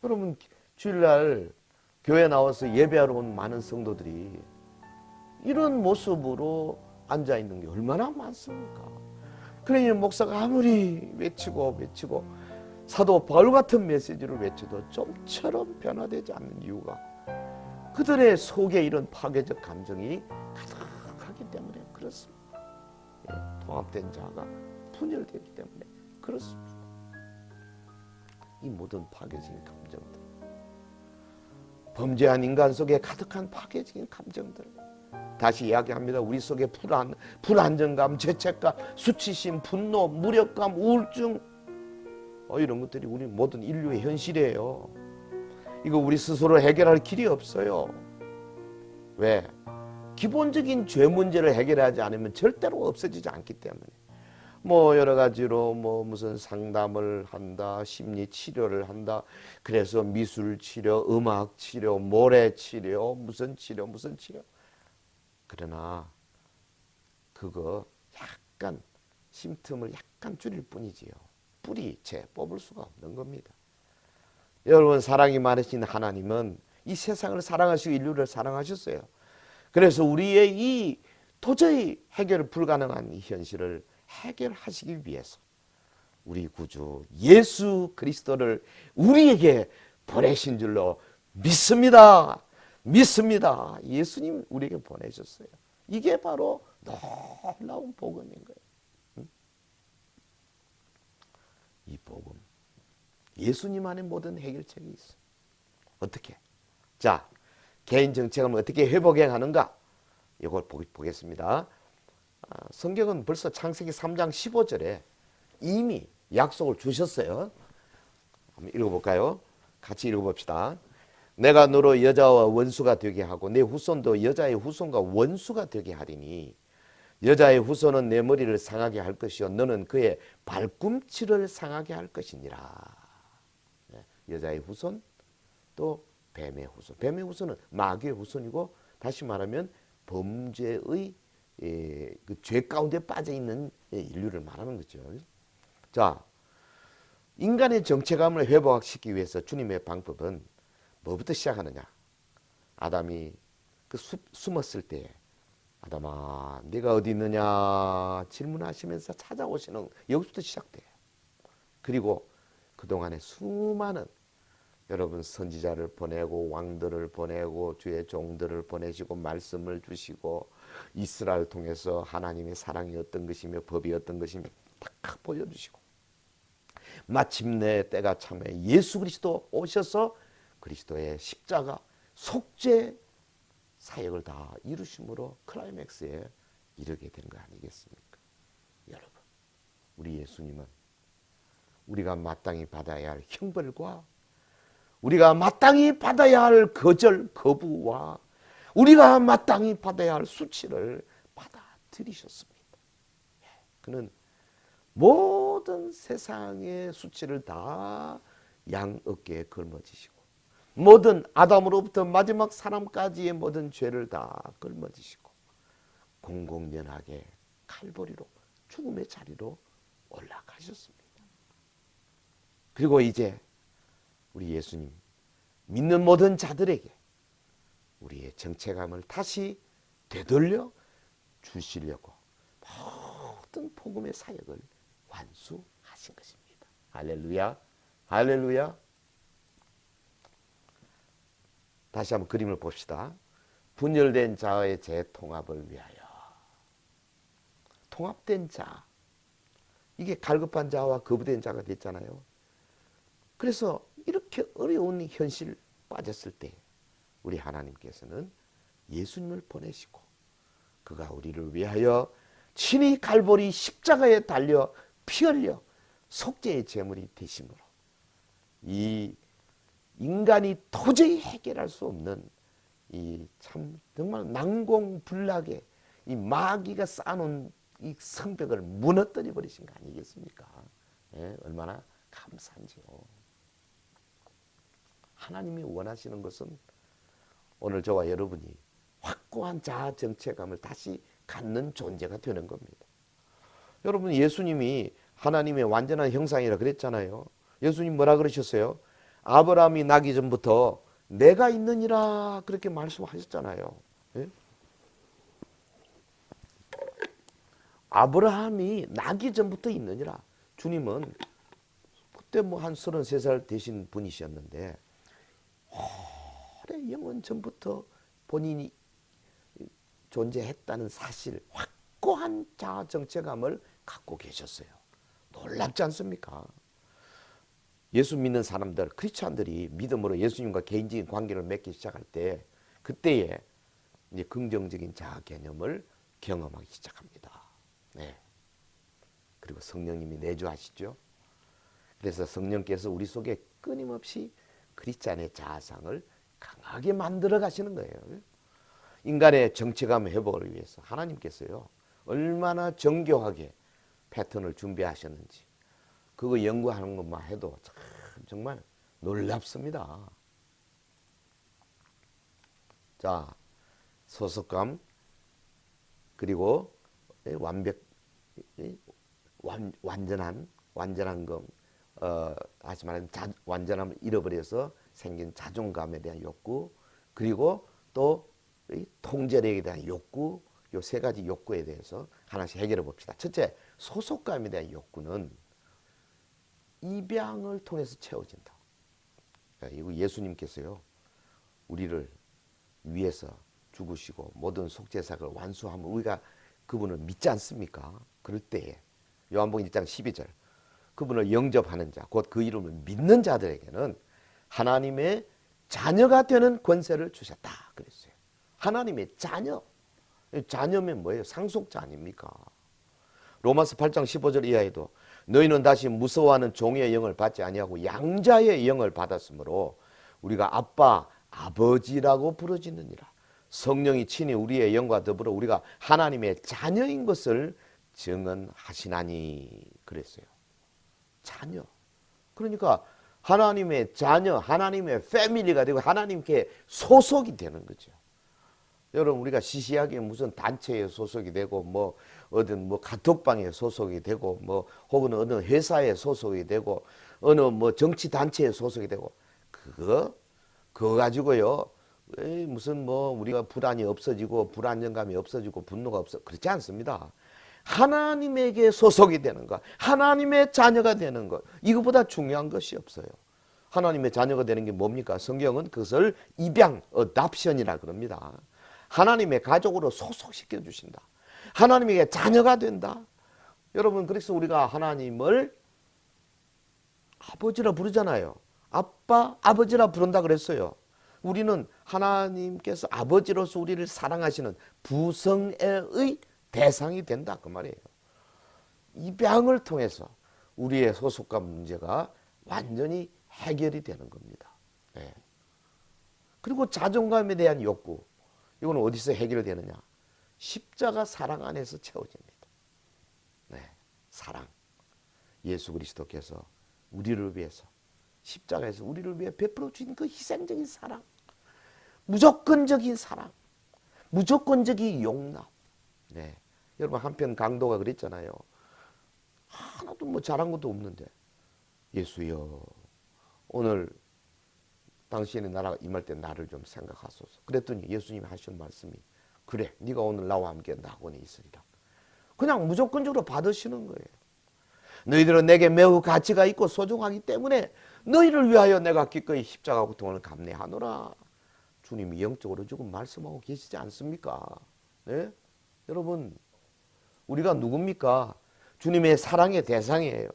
그러면 주일날 교회 나와서 예배하러 온 많은 성도들이 이런 모습으로 앉아 있는 게 얼마나 많습니까? 그러니 목사가 아무리 외치고 외치고 사도 바울 같은 메시지를 외쳐도 좀처럼 변화되지 않는 이유가 그들의 속에 이런 파괴적 감정이 가득하기 때문에 그렇습니다. 예, 통합된 자가 분열되기 때문에 그렇습니다. 이 모든 파괴적인 감정들, 범죄한 인간 속에 가득한 파괴적인 감정들. 다시 이야기합니다. 우리 속에 불안, 불안정감, 죄책감, 수치심, 분노, 무력감, 우울증, 어, 이런 것들이 우리 모든 인류의 현실이에요. 이거 우리 스스로 해결할 길이 없어요. 왜? 기본적인 죄 문제를 해결하지 않으면 절대로 없어지지 않기 때문에. 뭐 여러 가지로 뭐 무슨 상담을 한다, 심리 치료를 한다. 그래서 미술 치료, 음악 치료, 모래 치료, 무슨 치료, 무슨 치료. 그러나 그거 약간 심틈을 약간 줄일 뿐이지요. 뿌리채 뽑을 수가 없는 겁니다. 여러분 사랑이 많으신 하나님은 이 세상을 사랑하시고 인류를 사랑하셨어요. 그래서 우리의 이 도저히 해결 불가능한 이 현실을 해결하시기 위해서 우리 구주 예수 그리스도를 우리에게 보내신 줄로 믿습니다. 믿습니다. 예수님 우리에게 보내셨어요. 이게 바로 놀라운 복음인 거예요. 응? 이 복음. 예수님 안에 모든 해결책이 있어. 어떻게? 자, 개인 정책을 어떻게 회복해 가는가? 이걸 보겠습니다. 아, 성경은 벌써 창세기 3장 15절에 이미 약속을 주셨어요. 한번 읽어볼까요? 같이 읽어봅시다. 내가 너로 여자와 원수가 되게 하고 내 후손도 여자의 후손과 원수가 되게 하리니 여자의 후손은 내 머리를 상하게 할 것이요 너는 그의 발꿈치를 상하게 할 것이니라. 네, 여자의 후손 또 뱀의 후손. 뱀의 후손은 마귀의 후손이고 다시 말하면 범죄의 예, 그죄 가운데 빠져 있는 인류를 말하는 거죠. 자, 인간의 정체감을 회복시키기 위해서 주님의 방법은 뭐부터 시작하느냐? 아담이 그 수, 숨었을 때 아담아, 네가 어디 있느냐 질문하시면서 찾아오시는 여기부터 시작돼요. 그리고 그 동안에 수많은 여러분 선지자를 보내고 왕들을 보내고 주의 종들을 보내시고 말씀을 주시고 이스라엘 통해서 하나님의 사랑이 어떤 것이며 법이 어떤 것이며 딱 보여주시고 마침내 때가 참에 예수 그리스도 오셔서 그리스도의 십자가 속죄 사역을 다 이루심으로 클라이맥스에 이르게 된 거 아니겠습니까? 여러분, 우리 예수님은 우리가 마땅히 받아야 할 형벌과 우리가 마땅히 받아야 할 거절, 거부와 우리가 마땅히 받아야 할 수치를 받아들이셨습니다. 예, 그는 모든 세상의 수치를 다 양 어깨에 걸머지시고 모든 아담으로부터 마지막 사람까지의 모든 죄를 다 걸머지시고 공공연하게 칼보리로 죽음의 자리로 올라가셨습니다. 그리고 이제 우리 예수님 믿는 모든 자들에게 우리의 정체감을 다시 되돌려 주시려고 모든 복음의 사역을 완수하신 것입니다. 할렐루야. 할렐루야. 다시 한번 그림을 봅시다. 분열된 자의 재통합을 위하여. 통합된 자. 이게 갈급한 자와 거부된 자가 됐잖아요. 그래서 이렇게 어려운 현실 빠졌을 때 우리 하나님께서는 예수님을 보내시고 그가 우리를 위하여 친히 갈보리 십자가에 달려 피 흘려 속죄의 제물이 되심으로 이 인간이 도저히 해결할 수 없는 이 참 정말 난공불락의 이 마귀가 쌓아놓은 이 성벽을 무너뜨려 버리신 거 아니겠습니까? 예, 얼마나 감사한지요. 하나님이 원하시는 것은 오늘 저와 여러분이 확고한 자아 정체감을 다시 갖는 존재가 되는 겁니다. 여러분 예수님이 하나님의 완전한 형상이라 그랬잖아요. 예수님 뭐라 그러셨어요? 아브라함이 나기 전부터 내가 있느니라 그렇게 말씀하셨잖아요. 예? 아브라함이 나기 전부터 있느니라. 주님은 그때 뭐 한 33살 되신 분이셨는데 오 래 영원 전부터 본인이 존재했다는 사실 확고한 자아 정체감을 갖고 계셨어요. 놀랍지 않습니까? 예수 믿는 사람들, 크리스찬들이 믿음으로 예수님과 개인적인 관계를 맺기 시작할 때 그때에 이제 긍정적인 자아 개념을 경험하기 시작합니다. 네. 그리고 성령님이 내주하시죠. 그래서 성령께서 우리 속에 끊임없이 크리스찬의 자아상을 강하게 만들어 가시는 거예요. 인간의 정체감 회복을 위해서 하나님께서요 얼마나 정교하게 패턴을 준비하셨는지 그거 연구하는 것만 해도 참 정말 놀랍습니다. 자 소속감 그리고 완벽 완, 완전한 완전한 것 어, 다시 말하면 자, 완전함을 잃어버려서 생긴 자존감에 대한 욕구 그리고 또이 통제력에 대한 욕구 요 세 가지 욕구에 대해서 하나씩 해결해 봅시다. 첫째 소속감에 대한 욕구는 입양을 통해서 채워진다. 이거 예수님께서요 우리를 위해서 죽으시고 모든 속죄사를 완수하면 우리가 그분을 믿지 않습니까? 그럴 때에 요한복음 1장 12절 그분을 영접하는 자, 곧 그 이름을 믿는 자들에게는 하나님의 자녀가 되는 권세를 주셨다. 그랬어요. 하나님의 자녀. 자녀면 뭐예요? 상속자 아닙니까? 로마서 8장 15절 이하에도 너희는 다시 무서워하는 종의 영을 받지 아니하고 양자의 영을 받았으므로 우리가 아빠, 아버지라고 부르짖느니라. 성령이 친히 우리의 영과 더불어 우리가 하나님의 자녀인 것을 증언하시나니 그랬어요. 자녀. 그러니까 하나님의 자녀, 하나님의 패밀리가 되고 하나님께 소속이 되는 거죠. 여러분 우리가 시시하게 무슨 단체에 소속이 되고 뭐 어떤 뭐 카톡방에 소속이 되고 뭐 혹은 어느 회사에 소속이 되고 어느 뭐 정치 단체에 소속이 되고 그거 그거 가지고요 무슨 뭐 우리가 불안이 없어지고 불안정감이 없어지고 분노가 없어 그렇지 않습니다. 하나님에게 소속이 되는 것, 하나님의 자녀가 되는 것, 이거보다 중요한 것이 없어요. 하나님의 자녀가 되는 게 뭡니까? 성경은 그것을 입양, 어답션이라 그럽니다. 하나님의 가족으로 소속시켜 주신다. 하나님에게 자녀가 된다. 여러분, 그래서 우리가 하나님을 아버지라 부르잖아요. 아빠, 아버지라 부른다 그랬어요. 우리는 하나님께서 아버지로서 우리를 사랑하시는 부성애의 대상이 된다 그 말이에요. 입양을 통해서 우리의 소속감 문제가 완전히 해결이 되는 겁니다. 네. 그리고 자존감에 대한 욕구 이거는 어디서 해결되느냐? 십자가 사랑 안에서 채워집니다. 네, 사랑. 예수 그리스도께서 우리를 위해서 십자가에서 우리를 위해 베풀어 주신 그 희생적인 사랑, 무조건적인 사랑, 무조건적인 용납. 네. 여러분 한편 강도가 그랬잖아요. 하나도 뭐 잘한 것도 없는데 예수여 오늘 당신의 나라가 임할 때 나를 좀 생각하소서. 그랬더니 예수님이 하신 말씀이 그래 네가 오늘 나와 함께 낙원에 있으리라. 그냥 무조건적으로 받으시는 거예요. 너희들은 내게 매우 가치가 있고 소중하기 때문에 너희를 위하여 내가 기꺼이 십자가 고통을 감내하노라. 주님이 영적으로 지금 말씀하고 계시지 않습니까? 네? 여러분 우리가 누굽니까? 주님의 사랑의 대상이에요.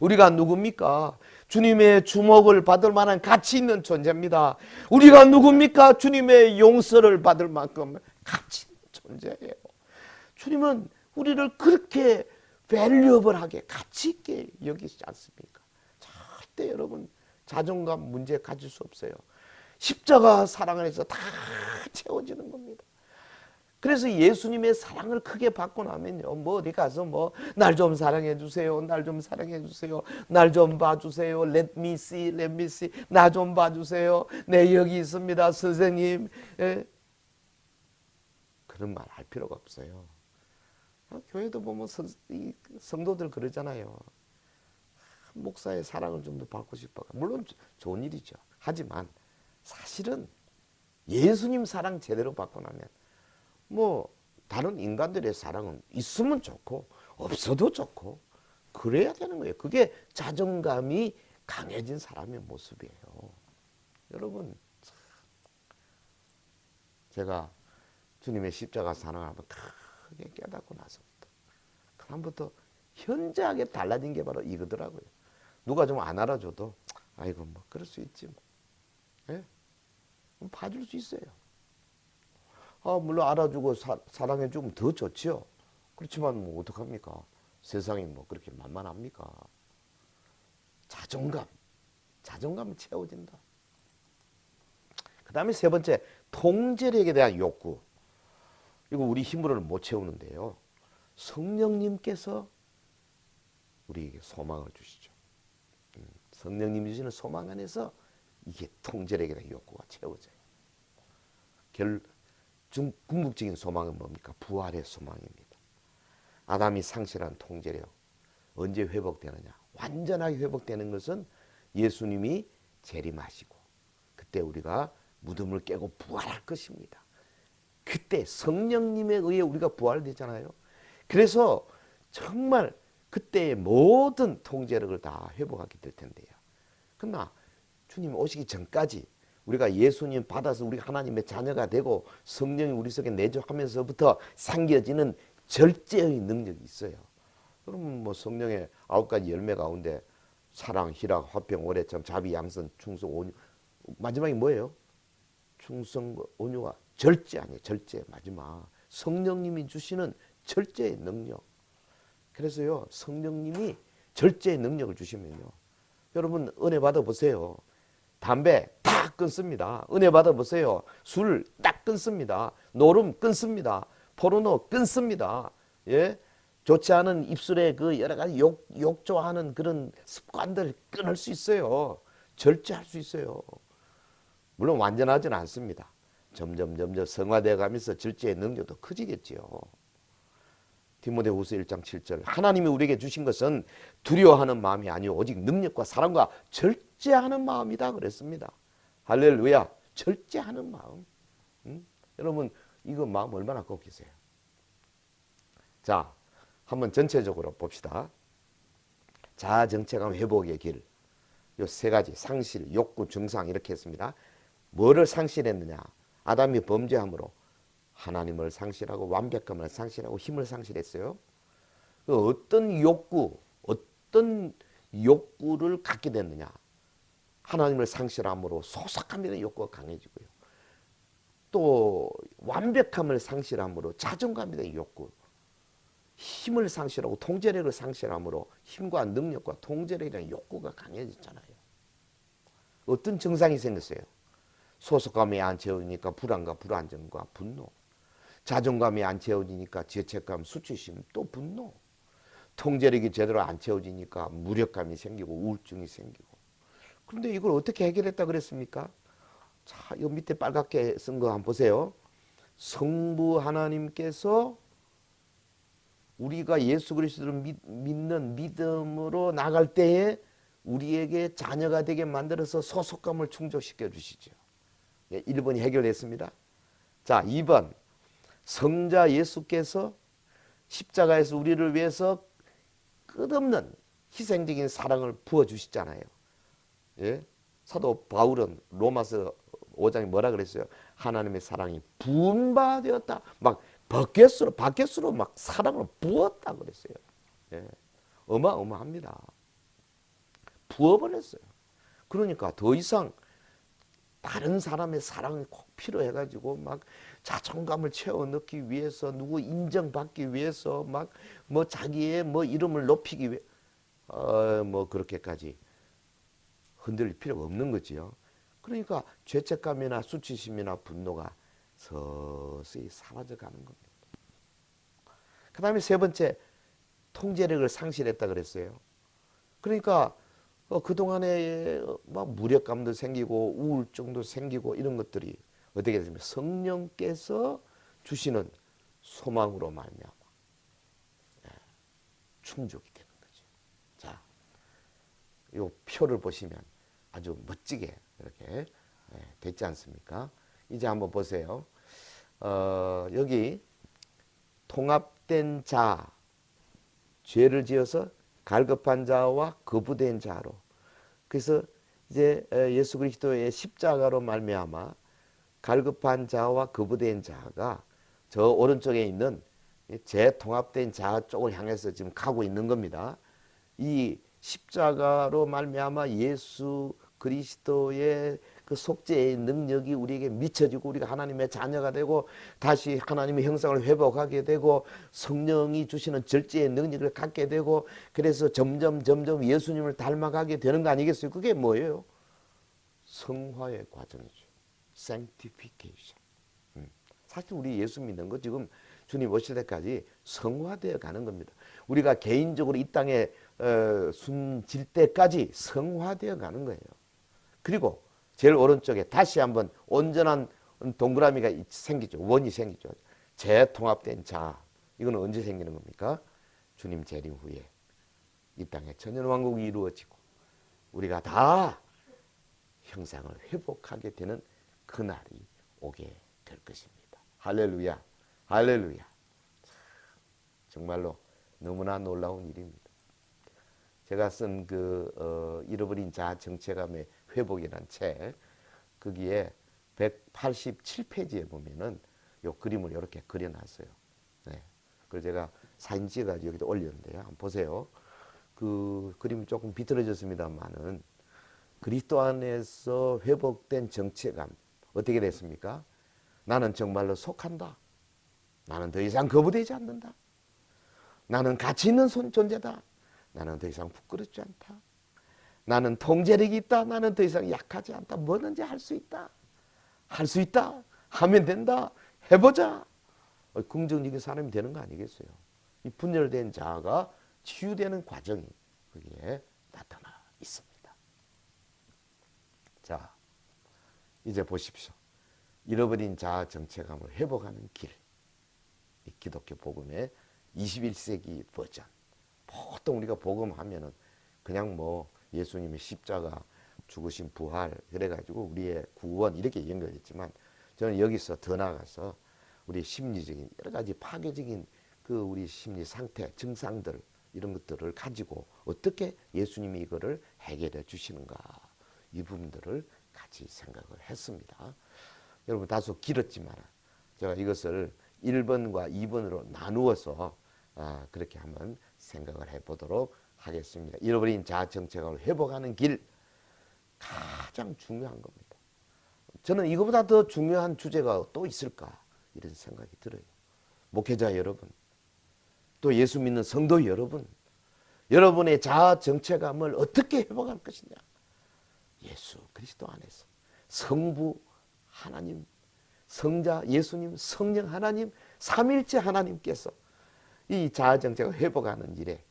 우리가 누굽니까? 주님의 주목을 받을 만한 가치 있는 존재입니다. 우리가 누굽니까? 주님의 용서를 받을 만큼 가치 있는 존재예요. 주님은 우리를 그렇게 밸류어블하게 가치 있게 여기지 않습니까? 절대 여러분 자존감 문제 가질 수 없어요. 십자가 사랑 안에서 다 채워지는 겁니다. 그래서 예수님의 사랑을 크게 받고 나면요. 뭐 어디 가서 뭐 날 좀 사랑해 주세요. 날 좀 사랑해 주세요. 날 좀 봐 주세요. Let me see. Let me see. 나 좀 봐 주세요. 네, 여기 있습니다. 선생님. 예. 그런 말 할 필요가 없어요. 어, 교회도 보면 성, 이 성도들 그러잖아요. 목사의 사랑을 좀 더 받고 싶어. 물론 좋은 일이죠. 하지만 사실은 예수님 사랑 제대로 받고 나면 뭐 다른 인간들의 사랑은 있으면 좋고 없어도 좋고 그래야 되는 거예요. 그게 자존감이 강해진 사람의 모습이에요. 여러분 제가 주님의 십자가 사랑을 한번 크게 깨닫고 나서부터 그다음부터 현저하게 달라진 게 바로 이거더라고요. 누가 좀 안 알아줘도 아이고 뭐 그럴 수 있지 뭐. 예? 봐줄 수 있어요. 아 물론 알아주고 사, 사랑해주면 더 좋지요. 그렇지만 뭐 어떡합니까? 세상이 뭐 그렇게 만만합니까? 자존감, 자존감을 채워진다. 그 다음에 세 번째, 통제력에 대한 욕구. 이거 우리 힘으로는 못 채우는데요. 성령님께서 우리에게 소망을 주시죠. 음, 성령님 주시는 소망 안에서 이게 통제력에 대한 욕구가 채워져요. 결, 중, 궁극적인 소망은 뭡니까? 부활의 소망입니다. 아담이 상실한 통제력 언제 회복되느냐? 완전하게 회복되는 것은 예수님이 재림하시고 그때 우리가 무덤을 깨고 부활할 것입니다. 그때 성령님에 의해 우리가 부활되잖아요. 그래서 정말 그때의 모든 통제력을 다 회복하게 될 텐데요. 그러나 주님 오시기 전까지 우리가 예수님 받아서 우리 하나님의 자녀가 되고 성령이 우리 속에 내주하면서부터 생겨지는 절제의 능력이 있어요. 그러면 뭐 성령의 아홉 가지 열매 가운데 사랑, 희락, 화평, 오래참, 자비, 양선, 충성, 온유 마지막이 뭐예요? 충성, 온유가 절제 아니에요. 절제 마지막 성령님이 주시는 절제의 능력. 그래서요 성령님이 절제의 능력을 주시면요 여러분 은혜 받아 보세요. 담배 딱 끊습니다. 은혜 받아 보세요. 술 딱 끊습니다. 노름 끊습니다. 포르노 끊습니다. 예? 좋지 않은 입술에 그 여러 가지 욕, 욕조하는 그런 습관들 끊을 수 있어요. 절제할 수 있어요. 물론 완전하지는 않습니다. 점점 점점 성화되어 가면서 절제의 능력도 커지겠지요. 디모데후서 1장 7절 하나님이 우리에게 주신 것은 두려워하는 마음이 아니요 오직 능력과 사랑과 절제하는 마음이다 그랬습니다. 할렐루야 절제하는 마음. 음? 여러분 이거 마음 얼마나 꼭 계세요. 자 한번 전체적으로 봅시다. 자아 정체감 회복의 길. 요 세 가지 상실, 욕구, 증상 이렇게 했습니다. 뭐를 상실했느냐? 아담이 범죄함으로 하나님을 상실하고 완벽함을 상실하고 힘을 상실했어요. 그 어떤 욕구, 어떤 욕구를 갖게 됐느냐? 하나님을 상실함으로 소속함이라는 욕구가 강해지고요. 또 완벽함을 상실함으로 자존감에 대한 욕구, 힘을 상실하고 통제력을 상실함으로 힘과 능력과 통제력에 대한 욕구가 강해졌잖아요. 어떤 증상이 생겼어요? 소속감이 안 채워지니까 불안과 불안정과 분노. 자존감이 안 채워지니까 죄책감, 수치심, 또 분노. 통제력이 제대로 안 채워지니까 무력감이 생기고 우울증이 생기고. 그런데 이걸 어떻게 해결했다 그랬습니까? 자, 이 밑에 빨갛게 쓴 거 한번 보세요. 성부 하나님께서 우리가 예수 그리스도를 믿, 는 믿음으로 나갈 때에 우리에게 자녀가 되게 만들어서 소속감을 충족시켜 주시죠. 1번이 해결됐습니다. 자, 2번. 성자 예수께서 십자가에서 우리를 위해서 끝없는 희생적인 사랑을 부어 주시잖아요. 예? 사도 바울은 로마서 5장에 뭐라 그랬어요? 하나님의 사랑이 분바되었다. 막 버켓으로 바켓으로 막 사랑을 부었다 그랬어요. 예. 어마어마합니다. 부어버렸어요. 그러니까 더 이상 다른 사람의 사랑이 꼭 필요해가지고 막 자존감을 채워 넣기 위해서 누구 인정받기 위해서 막 뭐 자기의 뭐 이름을 높이기 위해 어 뭐 그렇게까지 흔들릴 필요가 없는 거지요. 그러니까 죄책감이나 수치심이나 분노가 서서히 사라져 가는 겁니다. 그 다음에 세 번째, 통제력을 상실했다 그랬어요. 그러니까 어, 그동안에 막 무력감도 생기고 우울증도 생기고 이런 것들이 어떻게 되면 성령께서 주시는 소망으로 말미암아. 예, 충족이 되는 거죠. 자, 요 표를 보시면 아주 멋지게 이렇게 예, 됐지 않습니까? 이제 한번 보세요. 어, 여기 통합된 자, 죄를 지어서 갈급한 자와 거부된 자로. 그래서 이제 에, 예수 그리스도의 십자가로 말미암아 갈급한 자와 거부된 자가 저 오른쪽에 있는 이 재통합된 자 쪽을 향해서 지금 가고 있는 겁니다. 이 십자가로 말미암아 예수 그리스도의 그 속죄의 능력이 우리에게 미쳐지고 우리가 하나님의 자녀가 되고 다시 하나님의 형상을 회복하게 되고 성령이 주시는 절제의 능력을 갖게 되고 그래서 점점 점점 예수님을 닮아가게 되는 거 아니겠어요? 그게 뭐예요? 성화의 과정이죠. sanctification. 음. 사실 우리 예수 믿는 거 지금 주님 오실 때까지 성화되어 가는 겁니다. 우리가 개인적으로 이 땅에 어, 숨질 때까지 성화되어 가는 거예요. 그리고 제일 오른쪽에 다시 한번 온전한 동그라미가 생기죠. 원이 생기죠. 재통합된 자. 이거는 언제 생기는 겁니까? 주님 재림 후에 이 땅에 천년왕국이 이루어지고 우리가 다 형상을 회복하게 되는 그날이 오게 될 것입니다. 할렐루야. 할렐루야. 정말로 너무나 놀라운 일입니다. 제가 쓴그 어, 잃어버린 자 정체감의 회복이란 책 거기에 187페이지에 보면은 요 그림을 이렇게 그려놨어요. 네. 그걸 제가 사진 찍어가지고 여기다 올렸는데요. 한번 보세요. 그 그림이 조금 비틀어졌습니다만은 그리스도 안에서 회복된 정체감 어떻게 됐습니까? 나는 정말로 속한다. 나는 더 이상 거부되지 않는다. 나는 가치 있는 손 존재다. 나는 더 이상 부끄럽지 않다. 나는 통제력이 있다. 나는 더 이상 약하지 않다. 뭐든지 할 수 있다. 할 수 있다. 하면 된다. 해보자. 어, 긍정적인 사람이 되는 거 아니겠어요? 이 분열된 자아가 치유되는 과정이 거기에 나타나 있습니다. 자, 이제 보십시오. 잃어버린 자아 정체감을 회복하는 길. 이 기독교 복음의 21세기 버전. 보통 우리가 복음 하면은 그냥 뭐 예수님의 십자가 죽으신 부활 그래가지고 우리의 구원 이렇게 연결했지만 저는 여기서 더 나아가서 우리 심리적인 여러 가지 파괴적인 그 우리 심리 상태 증상들 이런 것들을 가지고 어떻게 예수님이 이거를 해결해 주시는가 이 부분들을 같이 생각을 했습니다. 여러분 다소 길었지만 제가 이것을 1번과 2번으로 나누어서 아, 그렇게 한번 생각을 해보도록 하겠습니다. 잃어버린 자아 정체감을 회복하는 길 가장 중요한 겁니다. 저는 이거보다 더 중요한 주제가 또 있을까 이런 생각이 들어요. 목회자 여러분, 또 예수 믿는 성도 여러분, 여러분의 자아 정체감을 어떻게 회복할 것이냐? 예수 그리스도 안에서 성부 하나님, 성자 예수님, 성령 하나님, 삼일째 하나님께서 이 자아 정체가 회복하는 일에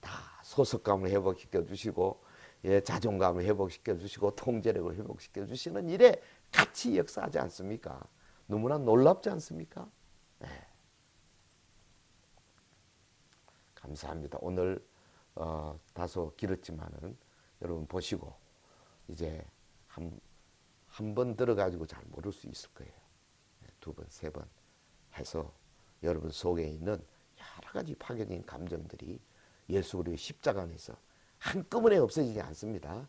다 소속감을 회복시켜 주시고 예, 자존감을 회복시켜 주시고 통제력을 회복시켜 주시는 일에 같이 역사하지 않습니까? 너무나 놀랍지 않습니까? 네. 감사합니다. 오늘 어, 다소 길었지만은 여러분 보시고 이제 한 한 번 들어가지고 잘 모를 수 있을 거예요. 네, 두 번, 세 번 해서 여러분 속에 있는 여러 가지 파괴적인 감정들이 예수 그리스도의 십자가 안에서 한꺼번에 없어지지 않습니다.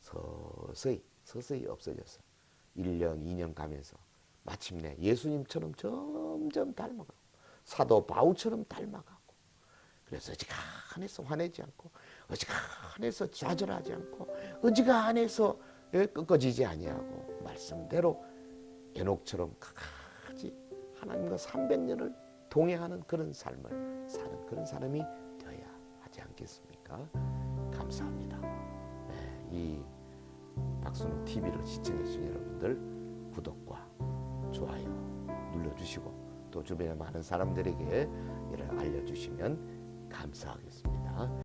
서서히 서서히 없어져서 1년, 2년 가면서 마침내 예수님처럼 점점 닮아가고 사도 바울처럼 닮아가고 그래서 어지간해서 화내지 않고 어지간해서 좌절하지 않고 어지간해서 꺾어지지 아니하고 말씀대로 에녹처럼 끝까지 하나님과 300년을 동행하는 그런 삶을 사는 그런 사람이 하지 않겠습니까? 감사합니다. 네, 이 박순호 TV를 시청해 주신 여러분들 구독과 좋아요 눌러주시고 또 주변의 많은 사람들에게 이를 알려주시면 감사하겠습니다.